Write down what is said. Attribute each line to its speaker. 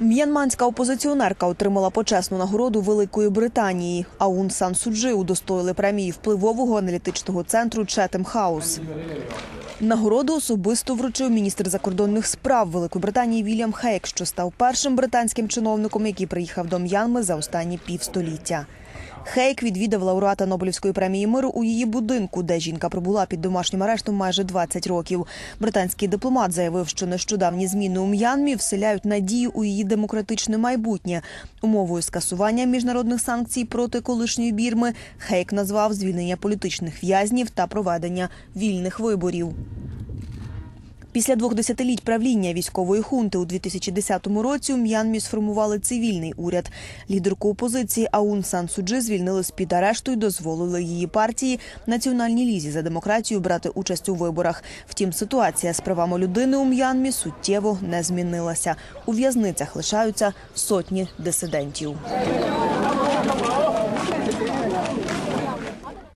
Speaker 1: М'янманська опозиціонерка отримала почесну нагороду Великої Британії. Аун Сан Суджи удостоїли премії впливового аналітичного центру Четем Хаус. Нагороду особисто вручив міністр закордонних справ Великої Британії Вільям Хейк, що став першим британським чиновником, який приїхав до М'янми за останні півстоліття. Хейк відвідав лауреата Нобелівської премії миру у її будинку, де жінка пробула під домашнім арештом майже 20 років. Британський дипломат заявив, що нещодавні зміни у М'янмі вселяють надію у її демократичне майбутнє. Умовою скасування міжнародних санкцій проти колишньої Бірми Хейк назвав звільнення політичних в'язнів та проведення вільних виборів. Після двох десятиліть правління військової хунти у 2010 році у М'янмі сформували цивільний уряд. Лідерку опозиції Аун Сан Суджи звільнили з під арешту і дозволили її партії Національній лізі за демократію брати участь у виборах. Втім, ситуація з правами людини у М'янмі суттєво не змінилася. У в'язницях лишаються сотні дисидентів.